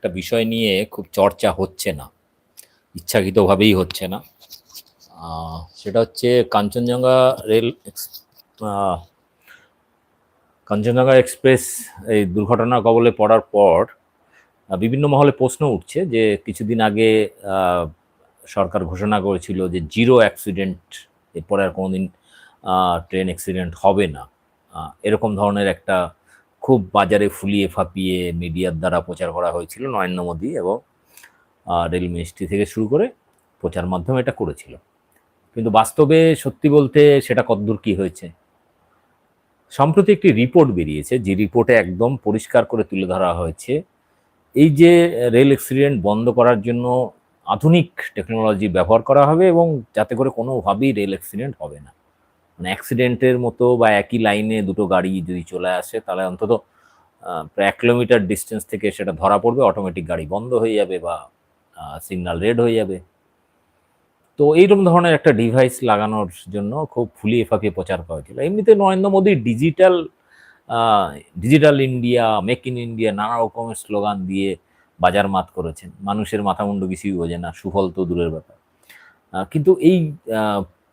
একটা বিষয় নিয়ে খুব চর্চা হচ্ছে না, ইচ্ছাকৃতভাবেই হচ্ছে না। সেটা হচ্ছে কাঞ্চনজঙ্ঘা রেল কাঞ্চনজঙ্ঘা এক্সপ্রেস এই দুর্ঘটনা কবলে পড়ার পর বিভিন্ন মহলে প্রশ্ন উঠছে যে কিছুদিন আগে সরকার ঘোষণা করেছিল যে জিরো অ্যাক্সিডেন্ট, এরপরে আর কোনোদিন ট্রেন অ্যাক্সিডেন্ট হবে না। এরকম ধরনের একটা খুব বাজারে ফুলিয়ে ফাপিয়ে মিডিয়ার দ্বারা প্রচার করা হয়েছিল নরেন্দ্র মোদী এবং রেল মিনিস্ট্রি থেকে শুরু করে প্রচার মাধ্যমে এটা করেছিল। কিন্তু বাস্তবে সত্যি বলতে সেটা কতদূর কি হয়েছে? সম্প্রতি একটি রিপোর্ট বেরিয়েছে, যে রিপোর্টে একদম পরিষ্কার করে তুলে ধরা হয়েছে, এই যে রেল অ্যাক্সিডেন্ট বন্ধ করার জন্য আধুনিক টেকনোলজি ব্যবহার করা হবে এবং যাতে করে কোনোভাবেই রেল অ্যাক্সিডেন্ট হবে না। মানে অ্যাক্সিডেন্টের মতো বা একই লাইনে দুটো গাড়ি যদি চলে আসে, তাহলে অন্তত প্রায় এক কিলোমিটার ডিস্টেন্স থেকে সেটা ধরা পড়বে অটোমেটিক গাড়ি বন্ধ হয়ে যাবে বা সিগন্যাল রেড হয়ে যাবে। তো এইরকম ধরনের একটা ডিভাইস লাগানোর জন্য খুব ফুলিয়ে ফাঁপিয়ে প্রচার করা হয়েছিল। এমনিতে Narendra Modi digital digital India make in India নানা রকমের স্লোগান দিয়ে বাজার মাত করেছেন। মানুষের মাথা মুন্ডু কিছুই বোঝে না, সুফল তো দূরের ব্যাপার। কিন্তু এই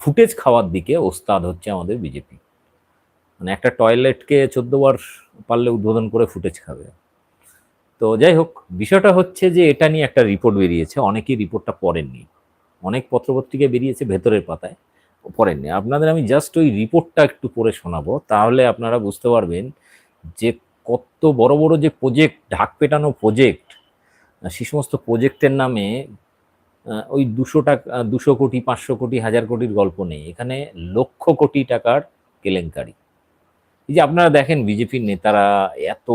ফুটেজ খাওয়ার দিকে ওস্তাদ হচ্ছে আমাদের বিজেপি। মানে একটা টয়লেটকে চোদ্দ বার পারলে উদ্বোধন করে ফুটেজ খাবে। তো যাই হোক, বিষয়টা হচ্ছে যে এটা নিয়ে একটা রিপোর্ট বেরিয়েছে, অনেকেই রিপোর্টটা পড়েননি। অনেক পত্রপত্রিকা বেরিয়েছে ভেতরের পাতায়, পড়েননি। আপনাদের আমি জাস্ট ওই রিপোর্টটা একটু পড়ে শোনাবো, তাহলে আপনারা বুঝতে পারবেন যে কত বড় বড় যে প্রজেক্ট ঢাক পেটানো প্রজেক্ট সে সমস্ত প্রজেক্টের নামে ওই দুশো টাকা দুশো কোটি, পাঁচশো কোটি, হাজার কোটির গল্প নেই। এখানে লক্ষ কোটি টাকার কেলেঙ্কারি। এই যে আপনারা দেখেন বিজেপির নেতারা এত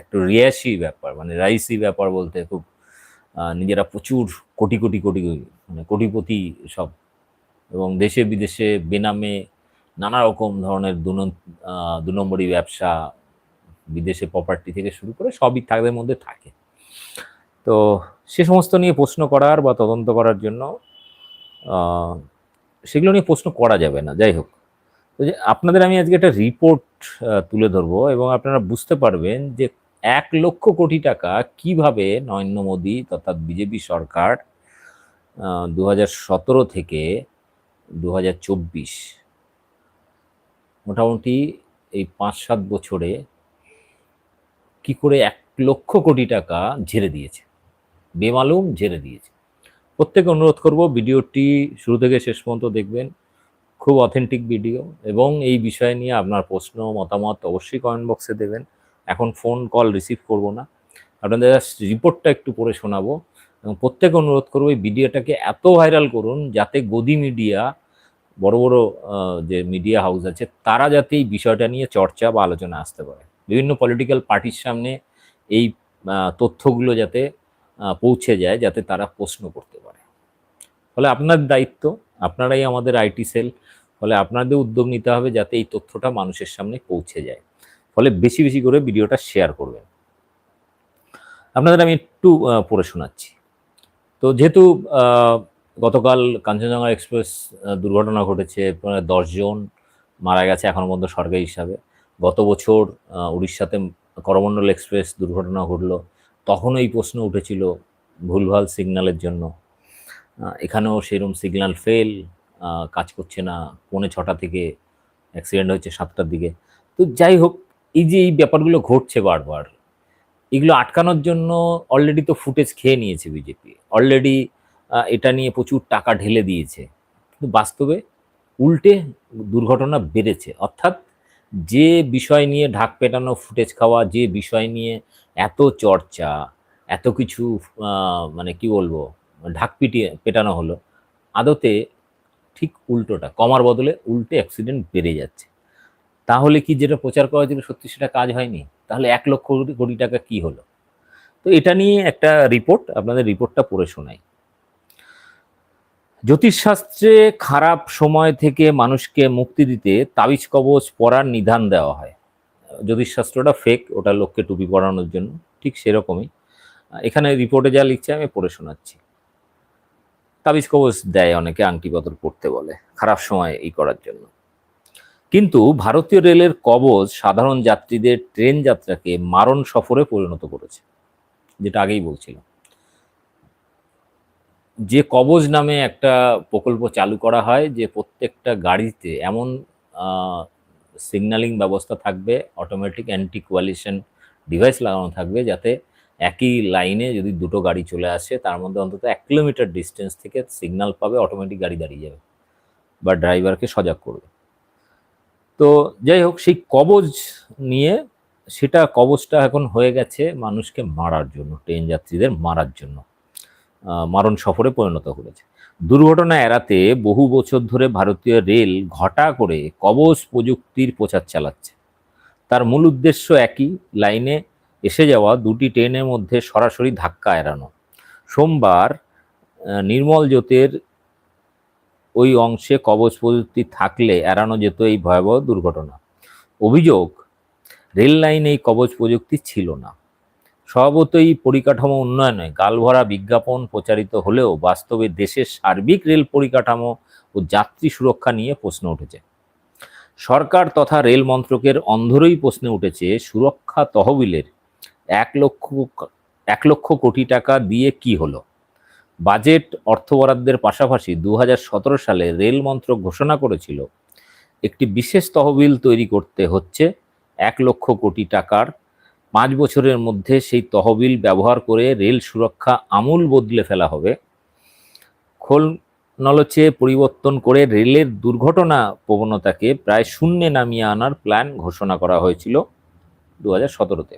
একটু রিয়াসি ব্যাপার মানে রাইসি ব্যাপার বলতে খুব নিজেরা প্রচুর কোটি কোটি কোটি মানে কোটিপতি সব। এবং দেশে বিদেশে বেনামে নানা রকম ধরনের দু দু নম্বরই ব্যবসা বিদেশে প্রপার্টি থেকে শুরু করে সবই তাদের মধ্যে থাকে। তো সে সমস্ত নিয়ে প্রশ্ন করার বা তদন্ত করার জন্য সেগুলো নিয়ে প্রশ্ন করা যাবে না। যাই হোক, তো যে আপনাদের আমি আজকে একটা রিপোর্ট তুলে ধরবো এবং আপনারা বুঝতে পারবেন যে এক লক্ষ কোটি টাকা কীভাবে নরেন্দ্র মোদী তথা বিজেপি সরকার দু হাজার সতেরো থেকে দু চব্বিশ মোটামুটি এই পাঁচ সাত বছরে কি করে এক লক্ষ কোটি টাকা ঝেড়ে দিয়েছে। বেমালুম ঝেড়ে দিয়েছে। প্রত্যেকে অনুরোধ করব ভিডিওটি শুরু থেকে শেষ পর্যন্ত দেখবেন। খুব অথেন্টিক ভিডিও এবং এই বিষয় নিয়ে আপনার প্রশ্ন, মতামত অবশ্যই কমেন্ট বক্সে দেবেন। এখন ফোন কল রিসিভ করব না। আপনাদের রিপোর্টটা একটু পড়ে শোনাবো। এবং প্রত্যেকে অনুরোধ করব এই ভিডিওটাকে এত ভাইরাল করুন যাতে গদি মিডিয়া বড় বড় যে মিডিয়া হাউস আছে, তারা যাতে এই বিষয়টা নিয়ে চর্চা বা আলোচনা আসতে পারে। বিভিন্ন পলিটিক্যাল পার্টির সামনে এই তথ্যগুলো যাতে পৌঁছে যায় যাতে তারা প্রশ্ন করতে পারে। ফলে আপনার দায়িত্ব, আপনারাই আমাদের আইটি সেল, ফলে আপনাদের উদ্যোগ নিতে হবে যাতে এই তথ্যটা মানুষের সামনে পৌঁছে যায়। ফলে বেশি বেশি করে ভিডিওটা শেয়ার করবেন। আপনাদের আমি একটু পড়ে শোনাচ্ছি। তো যেহেতু গতকাল কাঞ্চনজঙ্ঘা এক্সপ্রেস দুর্ঘটনা ঘটেছে দশজন মারা গেছে এখনও পর্যন্ত সরকারি হিসাবে। গত বছর উড়িষ্যাতে করমণ্ডল এক্সপ্রেস দুর্ঘটনা ঘটলো। তখন এই প্রশ্ন উঠেছিল ভুলভাল সিগন্যালের জন্য। এখানেও সেরকম সিগন্যাল ফেল কাজ করছে না, পৌনে ছটা থেকে অ্যাক্সিডেন্ট হয়েছে সাতটার দিকে। তো যাই হোক, এই যে এই ব্যাপারগুলো ঘটছে বারবার, এগুলো আটকানোর জন্য অলরেডি তো ফুটেজ খেয়ে নিয়েছে বিজেপি অলরেডি এটা নিয়ে প্রচুর টাকা ঢেলে দিয়েছে। কিন্তু বাস্তবে উল্টে দুর্ঘটনা বেড়েছে। অর্থাৎ যে বিষয় নিয়ে ঢাক পেটানো ফুটেজ খাওয়া, যে বিষয় নিয়ে এত চর্চা, এত কিছু মানে কি বলব, ঢাক পিটিয়ে পেটানো হলো, আদতে ঠিক উল্টোটা, কমার বদলে উল্টে অ্যাক্সিডেন্ট বেড়ে যাচ্ছে। তাহলে কি যেটা প্রচার করা হয়েছিল সত্যি সেটা কাজ হয়নি? তাহলে এক লক্ষ কোটি কোটি টাকা কি হলো? তো এটা নিয়ে একটা রিপোর্ট আপনাদের রিপোর্টটা পড়ে শোনাই। জ্যোতিষশাস্ত্রে খারাপ সময় থেকে মানুষকে মুক্তি দিতে তাবিজ কবচ পরার নিধান দেওয়া হয়। জ্যোতিষশাস্ত্রটা ফেক ওটা লোককে টুপি পরানোর জন্য, ঠিক সেরকমই। এখানে রিপোর্টে যা লিখছে আমি পড়ে শোনাচ্ছি। তাবিজ কবচ দেয় অনেকে, আংটি পাথর পড়তে বলে, খারাপ সময় এই করার জন্য। কিন্তু ভারতীয় রেলের কবচ সাধারণ যাত্রীদের ট্রেন যাত্রাকে মারণ সফরে পরিণত করেছে, যেটা আগেই বলছিলাম। যে কবজ নামে একটা প্রকল্প চালু করা হয়, যে প্রত্যেকটা গাড়িতে এমন সিগন্যালিং ব্যবস্থা থাকবে অটোমেটিক অ্যান্টি কোয়ালিশন ডিভাইস লাগানো থাকবে, যাতে একই লাইনে যদি দুটো গাড়ি চলে আসে, তার মধ্যে অন্তত এক কিলোমিটার ডিস্টেন্স থেকে সিগন্যাল পাবে অটোমেটিক গাড়ি দাঁড়িয়ে যাবে বা ড্রাইভারকে সজাগ করবে। তো যাই হোক, সেই কবজ নিয়ে সেটা কবজটা এখন হয়ে গেছে মানুষকে মারার জন্য ট্রেন যাত্রীদের মারার জন্য। মারণ সফরে পরিণত করেছে দুর্ঘটনা এড়াতে বহু বছর ধরে ভারতীয় রেল ঘটা করে কবজ প্রযুক্তির প্রচার চালাচ্ছে। তার মূল উদ্দেশ্য একই, লাইনে এসে যাওয়া দুটি ট্রেনের মধ্যে সরাসরি ধাক্কা এড়ানো। সোমবার নির্মল জ্যোতের ওই অংশে কবচ প্রযুক্তি থাকলে এড়ানো যেত এই ভয়াবহ দুর্ঘটনা। অভিযোগ, রেল লাইনে এই কবচ প্রযুক্তি ছিল না। স্বভাবতই পরিকাঠামো উন্নয়নে গালভরা বিজ্ঞাপন প্রচারিত হলেও বাস্তবে দেশের সার্বিক রেল পরিকাঠামো ও যাত্রী সুরক্ষা নিয়ে প্রশ্ন উঠেছে। সরকার তথা রেল মন্ত্রকের অন্ধরই প্রশ্নে উঠেছে, সুরক্ষা তহবিলের এক লক্ষ এক লক্ষ কোটি টাকা দিয়ে কি হলো? বাজেট অর্থ বরাদ্দের পাশাপাশি দু হাজার সতেরো সালে রেল মন্ত্রক ঘোষণা করেছিল, একটি বিশেষ তহবিল তৈরি করতে হচ্ছে এক লক্ষ কোটি টাকার পাঁচ বছরের মধ্যে সেই তহবিল ব্যবহার করে রেল সুরক্ষা আমূল বদলে ফেলা হবে। খোল নলচে পরিবর্তন করে রেলের দুর্ঘটনা প্রবণতাকে প্রায় শূন্যে নামিয়ে আনার প্ল্যান ঘোষণা করা হয়েছিল দু হাজার সতেরোতে।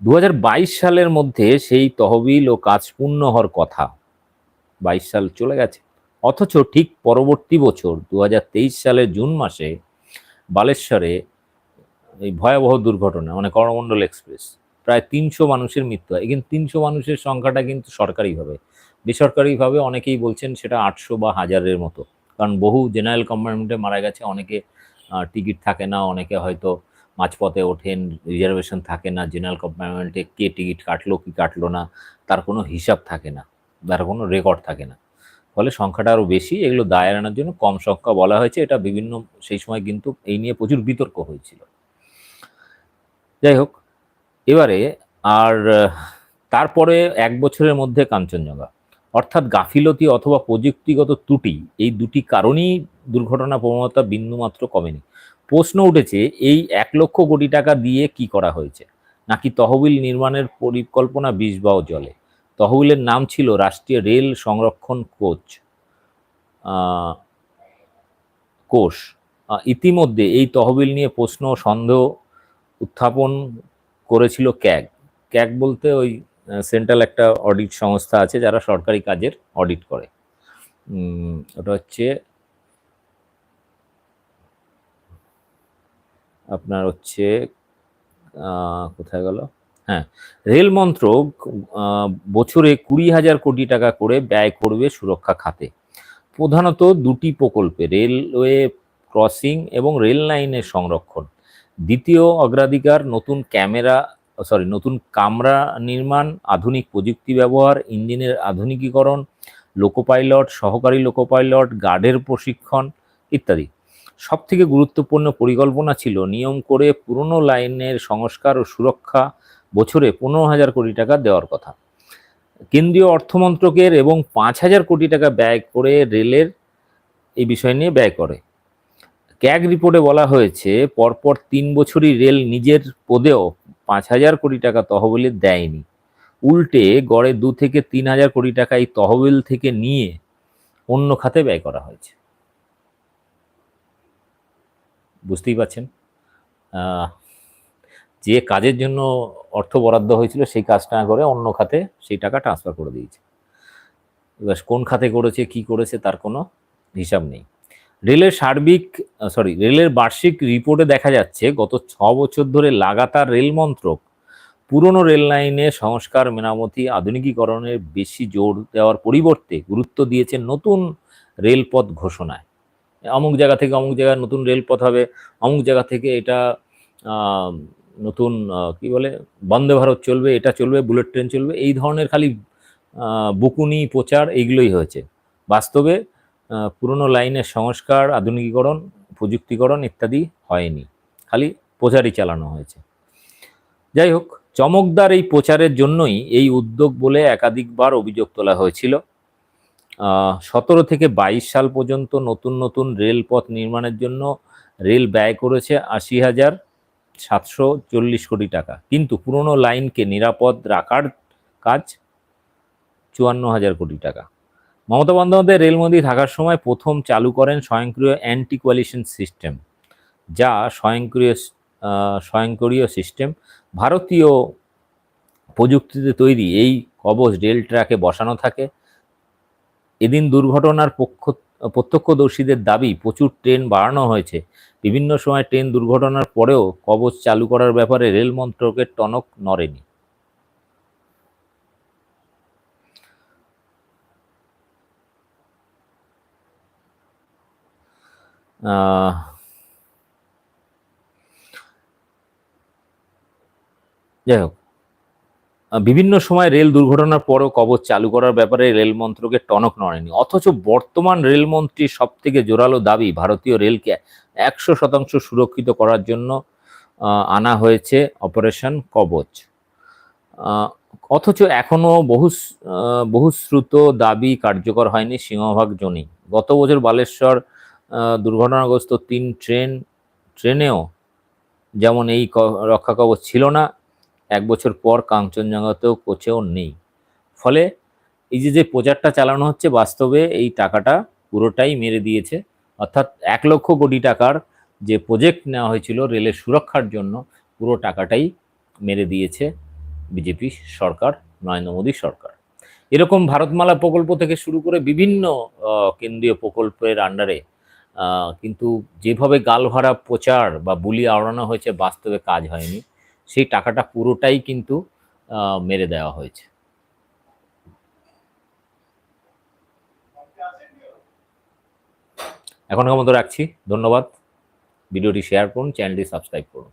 দু হাজার বাইশ সালের মধ্যে সেই তহবিল ও কাজ পূর্ণ হওয়ার কথা বাইশ সাল চলে গেছে। অথচ ঠিক পরবর্তী বছর দু হাজার তেইশ সালের জুন মাসে বালেশ্বরে এই ভয়াবহ দুর্ঘটনা মানে করমণ্ডল এক্সপ্রেস। প্রায় তিনশো মানুষের মৃত্যু হয়। কিন্তু তিনশো মানুষের সংখ্যাটা কিন্তু সরকারিভাবে বেসরকারিভাবে অনেকেই বলছেন সেটা আটশো বা হাজারের মতো। কারণ বহু জেনারেল কম্পার্টমেন্টে মারা গেছে, অনেকে টিকিট থাকে না, অনেকে হয়তো মাঝপথে ওঠেন, রিজার্ভেশন থাকে না, জেনারেল কম্পার্টমেন্টে কে টিকিট কাটলো, কি কাটলো না, তার কোনো হিসাব থাকে না, তার কোনো রেকর্ড থাকে না। ফলে সংখ্যাটা আরও বেশি, এগুলো দায় এড়ানোর জন্য কম সংখ্যা বলা হয়েছে। এটা বিভিন্ন, সেই সময় কিন্তু এই নিয়ে প্রচুর বিতর্ক হয়েছিল। যাই হোক, এবারে আর তারপরে এক বছরের মধ্যে কাঞ্চনজঙ্ঘা। অর্থাৎ গাফিলতি অথবা প্রযুক্তিগত ত্রুটি, এই দুটি কারণেই দুর্ঘটনা প্রবণতা বিন্দুমাত্র কমেনি। প্রশ্ন উঠেছে, এই এক লক্ষ কোটি টাকা দিয়ে কি করা হয়েছে? নাকি তহবিল নির্মাণের পরিকল্পনা বিষ বা জলে? তহবিলের নাম ছিল রাষ্ট্রীয় রেল সংরক্ষণ কোচ কোষ। ইতিমধ্যে এই তহবিল নিয়ে প্রশ্ন সন্দেহ উত্থাপন করেছিল ক্যাগ। ক্যাগ বলতে ওই সেন্ট্রাল একটা অডিট সংস্থা আছে যারা সরকারি কাজের অডিট করে। ওটা হচ্ছে, আপনার হচ্ছে কোথায় গেল? হ্যাঁ রেল মন্ত্রক বছরে কুড়ি হাজার কোটি টাকা করে ব্যয় করবে সুরক্ষা খাতে। প্রধানত দুটি প্রকল্পে, রেলওয়ে ক্রসিং এবং রেল লাইনের সংরক্ষণ। দ্বিতীয় অগ্রাধিকার, নতুন ক্যামেরা সরি, নতুন কামরা নির্মাণ, আধুনিক প্রযুক্তি ব্যবহার, ইঞ্জিনের আধুনিকীকরণ লোকো পাইলট সহকারী লোকো পাইলট গার্ডের প্রশিক্ষণ ইত্যাদি। সব থেকে গুরুত্বপূর্ণ পরিকল্পনা ছিল নিয়ম করে পুরনো লাইনের সংস্কার ও সুরক্ষা বছরে পনেরো হাজার কোটি টাকা দেওয়ার কথা। কেন্দ্রীয় অর্থমন্ত্রকের এবং পাঁচ হাজার কোটি টাকা ব্যয় করে রেলের এই বিষয় নিয়ে ব্যয় করে। ক্যাগ রিপোর্টে বলা হয়েছে, পরপর তিন বছরই রেল নিজের পদেও পাঁচ হাজার কোটি টাকা তহবিলে দেয়নি। উল্টে গড়ে দু থেকে তিন হাজার কোটি টাকা এই তহবিল থেকে নিয়ে অন্য খাতে ব্যয় করা হয়েছে। বুঝতেই পারছেন? যে কাজের জন্য অর্থ বরাদ্দ হয়েছিল সেই কাজটা করে অন্য খাতে সেই টাকা ট্রান্সফার করে দিয়েছে। এবার কোন খাতে করেছে, কি করেছে তার কোনো হিসাব নেই। রেলের সার্বিক সরি রেলের বার্ষিক রিপোর্টে দেখা যাচ্ছে, গত ছ বছর ধরে লাগাতার রেল মন্ত্রক পুরনো রেল লাইনে সংস্কার মেরামতি, আধুনিকীকরণের বেশি জোর দেওয়ার পরিবর্তে গুরুত্ব দিয়েছে নতুন রেলপথ ঘোষণায়। অমুক জায়গা থেকে অমুক জায়গায় নতুন রেলপথ হবে, অমুক জায়গা থেকে এটা নতুন কি বলে, বন্দে ভারত চলবে, এটা চলবে, বুলেট ট্রেন চলবে, এই ধরনের খালি বকুনি প্রচার এইগুলোই হয়েছে। বাস্তবে পুরনো লাইনের সংস্কার, আধুনিকীকরণ, প্রযুক্তিকরণ ইত্যাদি হয়নি। খালি প্রচারই চালানো হয়েছে। যাই হোক, চমকদার এই প্রচারের জন্যই এই উদ্যোগ বলে একাধিকবার অভিযোগ তোলা হয়েছিল। সতেরো থেকে বাইশ সাল পর্যন্ত নতুন নতুন রেলপথ নির্মাণের জন্য রেল ব্যয় করেছে আশি হাজার সাতশো চল্লিশ কোটি টাকা। কিন্তু পুরনো লাইনকে নিরাপদ রাখার কাজ চুয়ান্ন হাজার কোটি টাকা। মমতা বন্দ্যোপাধ্যায় রেলমন্ত্রী থাকার সময় প্রথম চালু করেন স্বয়ংক্রিয় অ্যান্টি কোয়ালিশন সিস্টেম যা স্বয়ংক্রিয় স্বয়ংক্রিয় সিস্টেম ভারতীয় প্রযুক্তিতে তৈরি। এই কবচ রেল ট্র্যাকে বসানো থাকে। এদিন দুর্ঘটনার পক্ষ, প্রত্যক্ষদর্শীদের দাবি, প্রচুর ট্রেন বাড়ানো হয়েছে। বিভিন্ন সময় ট্রেন দুর্ঘটনার পরেও কবচ চালু করার ব্যাপারে রেল মন্ত্রকের টনক নড়েনি। যাই হোক। বিভিন্ন সময় রেল দুর্ঘটনার পরও কবচ চালু করার ব্যাপারে রেল মন্ত্রকের টনক নড়েনি। অথচ বর্তমান রেলমন্ত্রীর সব থেকে জোরালো দাবি, ভারতীয় রেলকে একশো শতাংশ সুরক্ষিত করার জন্য আনা হয়েছে অপারেশন কবচ। অথচ এখনও বহু বহুশ্রুত দাবি কার্যকর হয়নি সিংহভাগ জনই। গত বছর বালেশ্বর দুর্ঘটনাগ্রস্ত তিন ট্রেন, ট্রেনেও যেমন এই রক্ষা কবচ ছিল না, এক বছর পর কাঞ্চনজঙ্ঘাতেও কোচেও নেই। ফলে এই যে যে প্রচারটা চালানো হচ্ছে, বাস্তবে এই টাকাটা পুরোটাই মেরে দিয়েছে। অর্থাৎ এক লক্ষ কোটি টাকার যে প্রজেক্ট নেওয়া হয়েছিল রেলের সুরক্ষার জন্য, পুরো টাকাটাই মেরে দিয়েছে বিজেপি সরকার, নরেন্দ্র মোদী সরকার। এরকম ভারতমালা প্রকল্প থেকে শুরু করে বিভিন্ন কেন্দ্রীয় প্রকল্পের আন্ডারে কিন্তু যেভাবে গালভরা প্রচার বা বুলি আওড়ানো হয়েছে, বাস্তবে কাজ হয়নি। সেই টাকাটা পুরোটাই কিন্তু মেরে দেওয়া হয়েছে। এখনকার মতো রাখছি। ধন্যবাদ। ভিডিওটি শেয়ার করুন, চ্যানেলটি সাবস্ক্রাইব করুন।